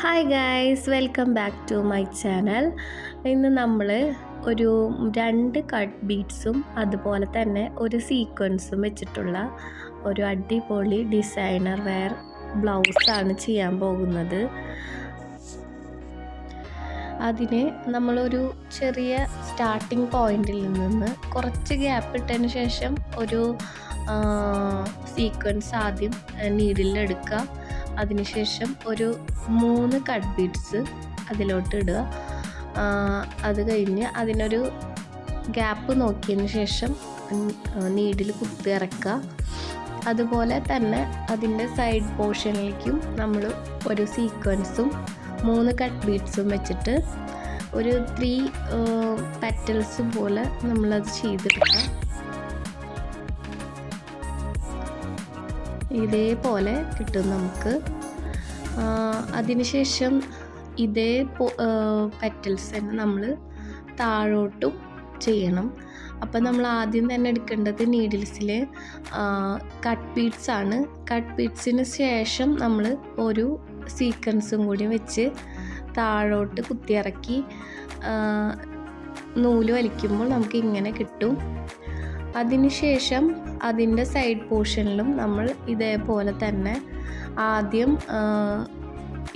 Hi guys welcome back to my channel ഇന്ന് നമ്മൾ ഒരു രണ്ട് കട്ട് ബീറ്റ്സും അതുപോലെ തന്നെ ഒരു സീക്വൻസും വെച്ചിട്ടുള്ള ഒരു അടിപൊളി ഡിസൈനർ വെയർ ബ്ലൗസാണ് ചെയ്യാൻ പോകുന്നത്. അതിന് നമ്മളൊരു ചെറിയ സ്റ്റാർട്ടിംഗ് പോയിന്റിൽ നിന്ന് കുറച്ച് ഗ്യാപ്പ് ഇട്ടതിന് ശേഷം ഒരു സീക്വൻസ് ആദ്യം നീഡിലെടുക്കുക അതിനുശേഷം ഒരു മൂന്ന് കട്ട് ബീഡ്സ് അതിലോട്ട് ഇടുക. അത് കഴിഞ്ഞ് അതിനൊരു ഗ്യാപ്പ് നോക്കിയതിന് ശേഷം നീഡിൽ കുത്തി ഇറക്കുക. അതുപോലെ തന്നെ അതിന്റെ സൈഡ് പോർഷനിലേക്കും നമ്മൾ ഒരു സീക്വൻസും മൂന്ന് കട്ട് ബീഡ്സും വെച്ചിട്ട് ഒരു ത്രീ പെറ്റൽസ് പോലെ നമ്മളത് ചെയ്തെടുക്കുക ഇതേപോലെ കിട്ടും നമുക്ക്. അതിനുശേഷം ഇതേ പെറ്റൽസ് തന്നെ നമ്മൾ താഴോട്ടും ചെയ്യണം. അപ്പം നമ്മൾ ആദ്യം തന്നെ എടുക്കേണ്ടത് നീഡിൽസിലെ കട്ട് ബീഡ്സ് ആണ്. കട്ട് ബീഡ്സിന് ശേഷം നമ്മൾ ഒരു സീക്വൻസും കൂടി വെച്ച് താഴോട്ട് കുത്തിയിറക്കി നൂൽ വലിക്കുമ്പോൾ നമുക്ക് ഇങ്ങനെ കിട്ടും. അതിനുശേഷം അതിന്റെ സൈഡ് പോർഷനിലും നമ്മൾ ഇതേപോലെ തന്നെ ആദ്യം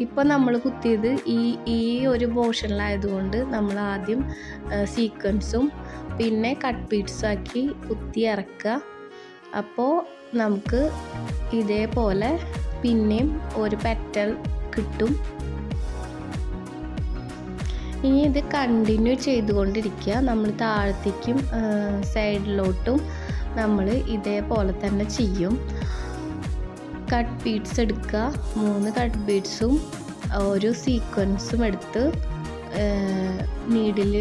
ഇപ്പം നമ്മൾ കുത്തിയത് ഈ ഈ ഒരു പോർഷനിലായതുകൊണ്ട് നമ്മൾ ആദ്യം സീക്വൻസും പിന്നെ കട്ട് പീറ്റ്സും ആക്കി കുത്തി ഇറക്കുക. അപ്പോൾ നമുക്ക് ഇതേപോലെ പിന്നെയും ഒരു പെറ്റൽ കിട്ടും. ഇനി ഇത് കണ്ടിന്യൂ ചെയ്തുകൊണ്ടിരിക്കുക. നമ്മൾ താഴത്തേക്കും സൈഡിലോട്ടും നമ്മൾ ഇതേപോലെ തന്നെ ചെയ്യും. കട്ട് ബീഡ്സ് എടുക്കുക. മൂന്ന് കട്ട് ബീഡ്സും ഒരു സീക്വൻസും എടുത്ത് നീഡിൽ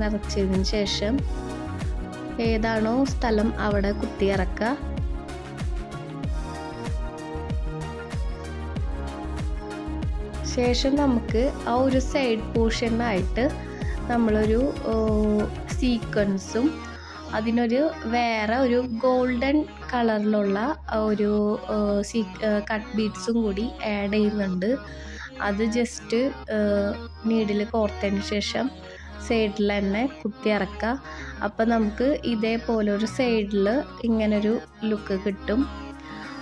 നിറച്ചതിന് ശേഷം ഏതാണോ സ്ഥലം അവിടെ കുത്തിയിറക്കുക ശേഷം നമുക്ക് ആ ഒരു സൈഡ് പോർഷനായിട്ട് നമ്മളൊരു സീക്വൻസും അതിനൊരു വേറെ ഒരു ഗോൾഡൻ കളറിലുള്ള ഒരു സീ കട്ട് ബീഡ്സും കൂടി ആഡ് ചെയ്യുന്നുണ്ട്. അത് ജസ്റ്റ് നീഡിൽ കോർത്തതിന് ശേഷം സൈഡിൽ തന്നെ കുത്തി ഇറക്കുക അപ്പോൾ നമുക്ക് ഇതേപോലെ ഒരു സൈഡിൽ ഇങ്ങനൊരു ലുക്ക് കിട്ടും.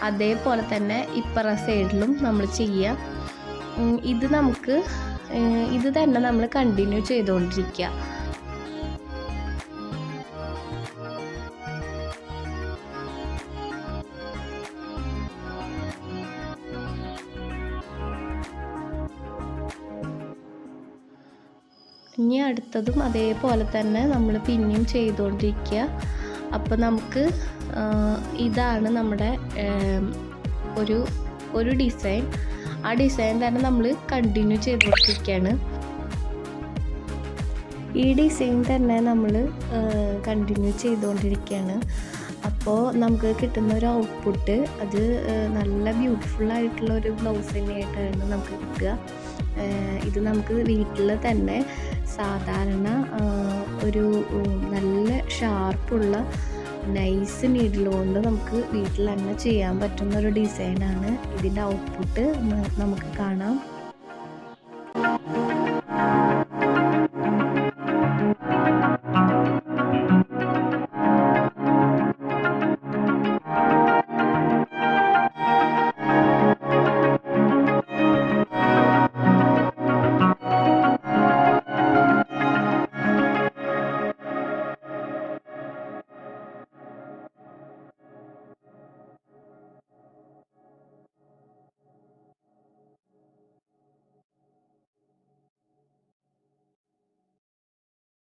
അതേപോലെ തന്നെ ഇപ്പുറ സൈഡിലും നമ്മൾ ചെയ്യുക. ഇത് നമുക്ക് ഇത് തന്നെ നമ്മൾ കണ്ടിന്യൂ ചെയ്തുകൊണ്ടിരിക്കുക ഇനി അടുത്തതും അതേപോലെ തന്നെ നമ്മൾ പിന്നെയും ചെയ്തുകൊണ്ടിരിക്കുക അപ്പോൾ നമുക്ക് ഇതാണ് നമ്മുടെ ഒരു ഒരു ഡിസൈൻ ആ ഡിസൈൻ തന്നെ നമ്മൾ കണ്ടിന്യൂ ചെയ്തുകൊണ്ടിരിക്കുകയാണ് ഈ ഡിസൈൻ തന്നെ നമ്മൾ കണ്ടിന്യൂ ചെയ്തുകൊണ്ടിരിക്കുകയാണ് അപ്പോൾ നമുക്ക് കിട്ടുന്ന ഒരു ഔട്ട്പുട്ട് അത് നല്ല ബ്യൂട്ടിഫുൾ ആയിട്ടുള്ള ഒരു ബ്ലൗസ് തന്നെയായിട്ടാണ് നമുക്ക് കിട്ടുക. ഇത് നമുക്ക് വീട്ടിൽ തന്നെ സാധാരണ ഒരു നല്ല ഷാർപ്പുള്ള നൈസ് നീഡിൽ കൊണ്ട് നമുക്ക് വീട്ടിൽ തന്നെ ചെയ്യാൻ പറ്റുന്ന ഒരു ഡിസൈനാണ് ഇതിന്റെ ഔട്ട്പുട്ട് നമുക്ക് കാണാം.